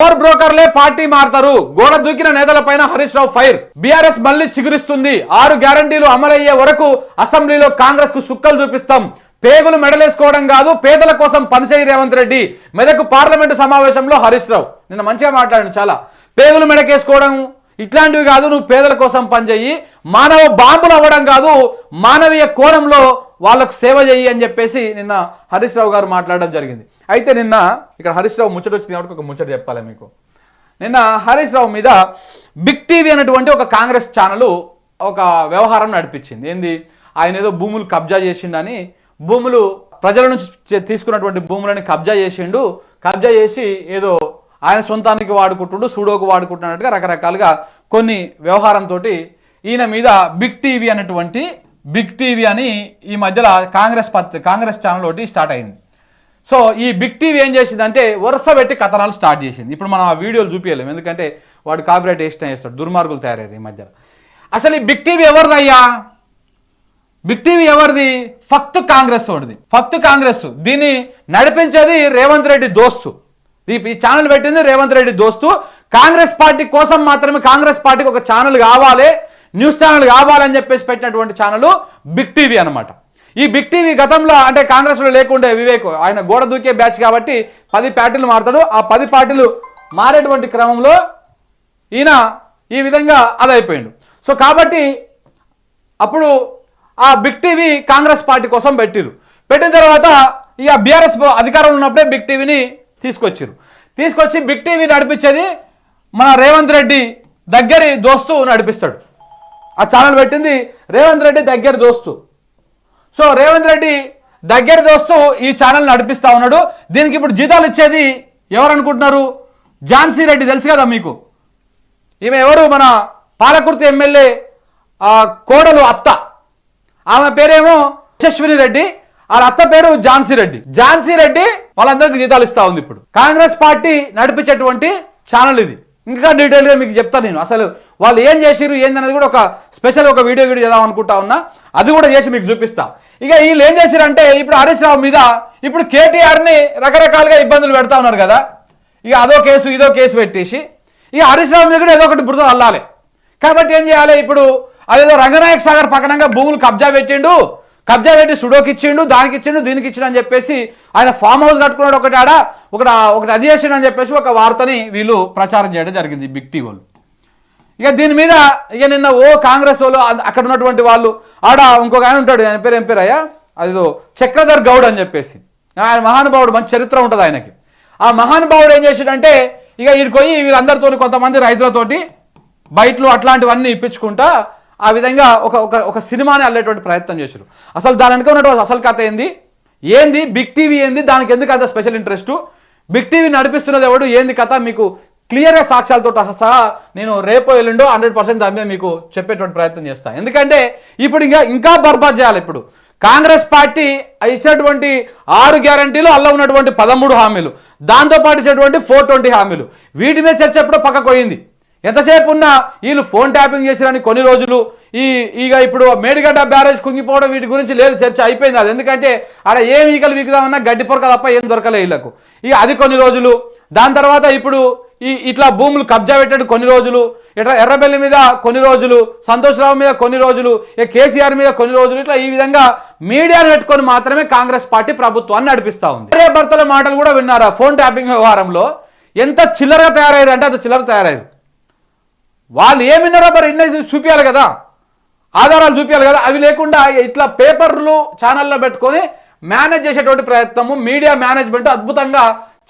Power బ్రోకర్లే party మారతారు. గోడ దూకిన నేతలపైన హరీష్ రావు ఫైర్. బీఆర్ఎస్ మళ్ళీ చిగురిస్తుంది. ఆరు గ్యారంటీలు అమలయ్యే వరకు అసెంబ్లీలో కాంగ్రెస్కు సుక్కలు చూపిస్తాం. పేగులు మెడలేసుకోవడం కాదు పేదల కోసం పనిచేయి రేవంత్ రెడ్డి. మెదకు పార్లమెంటు సమావేశంలో హరీష్ రావు. నిన్న మంచిగా మాట్లాడాను చాలా. పేగులు మెడకేసుకోవడం ఇట్లాంటివి కాదు నువ్వు పేదల కోసం పనిచేయి. మానవ బాంబులు అవ్వడం కాదు మానవీయ కోణంలో వాళ్ళకు సేవ చేయి అని చెప్పేసి నిన్న హరీష్ రావు గారు మాట్లాడడం జరిగింది. అయితే నిన్న ఇక్కడ హరీష్ రావు ముచ్చట వచ్చింది కాబట్టి ఒక ముచ్చట చెప్పాలి మీకు. నిన్న హరీష్ రావు మీద బిగ్ టీవీ అనేటువంటి ఒక కాంగ్రెస్ ఛానల్ ఒక వ్యవహారం నడిపించింది. ఏంది? ఆయన ఏదో భూములు కబ్జా చేసిండని భూములు ప్రజల నుంచి చే- తీసుకున్నటువంటి భూములని కబ్జా చేసిండు కబ్జా చేసి ఏదో ఆయన సొంతానికి వాడుకుంటుండు సూడోకు వాడుకుంటున్నట్టుగా రకరకాలుగా కొన్ని వ్యవహారంతో ఈయన మీద బిగ్ టీవీ అనేటువంటి బిగ్ టీవీ అని ఈ మధ్యలో కాంగ్రెస్ పత్ కాంగ్రెస్ ఛానల్ ఒకటి స్టార్ట్ అయింది. సో ఈ బిగ్ టీవీ ఏం చేసిందంటే వరుస పెట్టి కథనాలు స్టార్ట్ చేసింది. ఇప్పుడు మనం ఆ వీడియోలు చూపించలేము ఎందుకంటే వాడు కాపీరైట్ వేసిన చేస్తాడు? దుర్మార్గులు తయారయ్యారు ఈ మధ్యలో. అసలు ఈ బిగ్ టీవీ ఎవరిదయ్యా? బిగ్ టీవీ ఎవరిది? ఫక్త్ కాంగ్రెస్ వాడిది. ఫక్త్ కాంగ్రెస్. దీన్ని నడిపించేది రేవంత్ రెడ్డి దోస్తు. ఈ ఈ ఛానల్ పెట్టింది రేవంత్ రెడ్డి దోస్తు. కాంగ్రెస్ పార్టీ కోసం మాత్రమే కాంగ్రెస్ పార్టీకి ఒక ఛానల్ కావాలి. న్యూస్ ఛానల్ కావాలని చెప్పేసి పెట్టినటువంటి ఛానల్ బిగ్ టీవీ అన్నమాట. ఈ బిగ్ టీవీ గతంలో అంటే కాంగ్రెస్లో లేకుండే వివేక్ ఆయన గోడ దూకే బ్యాచ్ కాబట్టి పది పార్టీలు మారుతాడు. ఆ పది పార్టీలు మారేటువంటి క్రమంలో ఈయన ఈ విధంగా అదైపోయాడు. సో కాబట్టి అప్పుడు ఆ బిగ్ టీవీ కాంగ్రెస్ పార్టీ కోసం పెట్టిరు. పెట్టిన తర్వాత ఇక బీఆర్ఎస్ అధికారంలో ఉన్నప్పుడే బిగ్ టీవీని తీసుకొచ్చారు. తీసుకొచ్చి బిగ్ టీవీ నడిపించేది మన రేవంత్ రెడ్డి దగ్గరి దోస్తు నడిపిస్తాడు. ఆ ఛానల్ పెట్టింది రేవంత్ రెడ్డి దగ్గర దోస్తు. సో రేవంత్ రెడ్డి దగ్గర దోస్తూ ఈ ఛానల్ నడిపిస్తా ఉన్నాడు. దీనికి ఇప్పుడు జీతాలు ఇచ్చేది ఎవరు అనుకుంటున్నారు ఝాన్సీ రెడ్డి తెలుసు కదా మీకు. ఈమె ఎవరు? మన పాలకుర్తి ఎమ్మెల్యే కోడలు అత్త. ఆమె పేరేమో యశస్విని రెడ్డి. వాళ్ళ అత్త పేరు ఝాన్సీ రెడ్డి. ఝాన్సీ రెడ్డి వాళ్ళందరికీ జీతాలు ఇస్తా ఉంది ఇప్పుడు. కాంగ్రెస్ పార్టీ నడిపించేటువంటి ఛానల్ ఇది. ఇంకా డీటెయిల్గా మీకు చెప్తాను నేను. అసలు వాళ్ళు ఏం చేసిరు ఏందనేది కూడా ఒక స్పెషల్ ఒక వీడియో వీడియో చేద్దాం అనుకుంటా ఉన్నా. అది కూడా చేసి మీకు చూపిస్తా. ఇక వీళ్ళు ఏం చేశారంటే ఇప్పుడు హరీష్ రావు మీద ఇప్పుడు కేటీఆర్ని రకరకాలుగా ఇబ్బందులు పెడతా ఉన్నారు కదా. ఇక అదో కేసు ఇదో కేసు పెట్టేసి ఇక హరీష్ రావు మీద కూడా ఏదో ఒకటి బురద అల్లాలి. కాబట్టి ఏం చేయాలి ఇప్పుడు? అదేదో రంగనాయక సాగర్ పక్కనంగా భూములు కబ్జా పెట్టిండు కబ్జా పెట్టి సుడోకి ఇచ్చిండు దానికి ఇచ్చిండు దీనికి ఇచ్చిండు అని చెప్పేసి ఆయన ఫామ్ హౌస్ కట్టుకున్నాడు ఒకటి ఆడ ఒకటి ఒకటి అది చేసిండు అని చెప్పేసి ఒక వార్తని వీళ్ళు ప్రచారం చేయడం జరిగింది బిగ్ టీ వాళ్ళు. ఇక దీని మీద ఇక నిన్న ఓ కాంగ్రెస్ వాళ్ళు అక్కడ ఉన్నటువంటి వాళ్ళు ఆడ ఇంకొక ఆయన ఉంటాడు ఆయన పేరు ఏం పేరు అయ్యా? అదిదో చక్రధర్ గౌడ్ అని చెప్పేసి. ఆయన మహానుభావుడు మంచి చరిత్ర ఉంటుంది ఆయనకి. ఆ మహానుభావుడు ఏం చేసాడంటే ఇక ఇక్కడికి పోయి వీళ్ళందరితో కొంతమంది రైతులతోటి బయటలు అట్లాంటివన్నీ ఇప్పించుకుంటా ఆ విధంగా ఒక ఒక ఒక సినిమాని అల్లేటువంటి ప్రయత్నం చేశారు. అసలు దాని వెనుక ఉన్నటువంటి అసలు కథ ఏంది? ఏంది? బిగ్ టీవీ ఏంది? దానికి ఎందుకు అంత స్పెషల్ ఇంట్రెస్ట్? బిగ్ టీవీ నడిపిస్తున్నది ఎవడు? ఏంది కథ? మీకు క్లియర్గా సాక్ష్యాలతో సహా నేను రేపో ఎల్లుండో హండ్రెడ్ పర్సెంట్ దాని మీద మీకు చెప్పేటువంటి ప్రయత్నం చేస్తాను ఎందుకంటే ఇప్పుడు ఇంకా ఇంకా బర్బాద్ చేయాలి ఇప్పుడు. కాంగ్రెస్ పార్టీ ఇచ్చినటువంటి ఆరు గ్యారంటీలు అల్ల ఉన్నటువంటి పదమూడు హామీలు. దాంతోపాటు ఇచ్చినటువంటి ఫోర్ ట్వంటీ హామీలు. వీటి మీద చర్చ ఎప్పుడో పక్కకు పోయింది. ఎంతసేపు ఉన్నా వీళ్ళు ఫోన్ ట్యాపింగ్ చేసిరని కొన్ని రోజులు ఈ ఇక ఇప్పుడు మేడిగడ్డ బ్యారేజ్ కుంగిపోవడం వీటి గురించి లేదు చర్చ అయిపోయింది అది. ఎందుకంటే ఆడ ఏం ఈకలు వీకుదామన్నా గడ్డి పొరక తప్ప ఏం దొరకలే వీళ్ళకు. ఇక అది కొన్ని రోజులు. దాని తర్వాత ఇప్పుడు ఈ ఇట్లా భూములు కబ్జా పెట్టాడు కొన్ని రోజులు ఇట్లా ఎర్రబెల్లి మీద కొన్ని రోజులు సంతోష్రావు మీద కొన్ని రోజులు ఇక కేసీఆర్ మీద కొన్ని రోజులు ఇట్లా ఈ విధంగా మీడియాను పెట్టుకొని మాత్రమే కాంగ్రెస్ పార్టీ ప్రభుత్వాన్ని నడిపిస్తూ ఉంది. వేరే భర్తల మాటలు కూడా విన్నారా ఫోన్ ట్యాపింగ్ వ్యవహారంలో? ఎంత చిల్లరగా తయారయ్యారు అంటే అంత చిల్లర తయారయ్యారు. వాళ్ళు ఏమి విన్నారో మరి ఇన్న చూపించాలి కదా. ఆధారాలు చూపించాలి కదా. అవి లేకుండా ఇట్లా పేపర్లు ఛానల్లో పెట్టుకొని మేనేజ్ చేసేటువంటి ప్రయత్నము మీడియా మేనేజ్మెంట్ అద్భుతంగా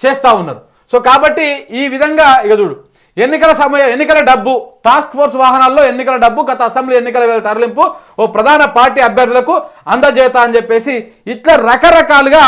చేస్తూ ఉన్నారు. సో కాబట్టి ఈ విధంగా ఇక చూడు ఎన్నికల సమయ ఎన్నికల డబ్బు టాస్క్ ఫోర్స్ వాహనాల్లో ఎన్నికల డబ్బు గత అసెంబ్లీ ఎన్నికల వేళ తరలింపు ఓ ప్రధాన పార్టీ అభ్యర్థులకు అందజేత అని చెప్పేసి ఇట్లా రకరకాలుగా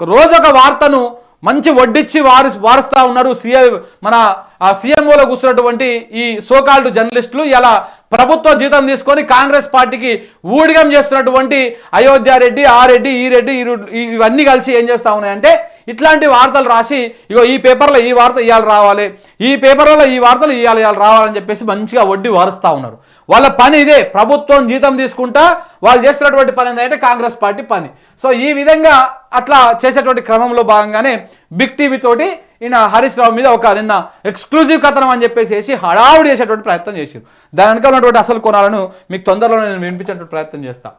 రోజొక వార్తను మంచి వడ్డిచ్చి వారి వారుస్తూ ఉన్నారు సీఎం మన ఆ సీఎంఓలో కూర్చున్నటువంటి ఈ సోకాల్డ్ జర్నలిస్టులు ఇలా ప్రభుత్వ జీతం తీసుకొని కాంగ్రెస్ పార్టీకి ఊడిగం చేస్తున్నటువంటి అయోధ్య రెడ్డి ఆ రెడ్డి ఈ రెడ్డి ఈ ఇవన్నీ కలిసి ఏం చేస్తూ ఉన్నాయంటే ఇట్లాంటి వార్తలు రాసి ఇగో ఈ పేపర్లో ఈ వార్త ఇవాళ రావాలి ఈ పేపర్లలో ఈ వార్తలు ఇవాళ ఇవాళ రావాలని చెప్పేసి మంచిగా వడ్డీ వారుస్తూ ఉన్నారు. వాళ్ళ పని ఇదే ప్రభుత్వం జీతం తీసుకుంటా వాళ్ళు చేస్తున్నటువంటి పని ఏంటంటే కాంగ్రెస్ పార్టీ పని. సో ఈ విధంగా అట్లా చేసేటువంటి క్రమంలో భాగంగానే బిగ్ టీవీ తోటి ఈయన హరీష్ రావు మీద ఒక నిన్న ఎక్స్క్లూజివ్ కథనం అని చెప్పేసి హడావుడి చేసేటువంటి ప్రయత్నం చేశారు. దాని వెనక ఉన్నటువంటి అసలు కోణాలను మీకు తొందరలో నేను వినిపించేటువంటి ప్రయత్నం చేస్తాను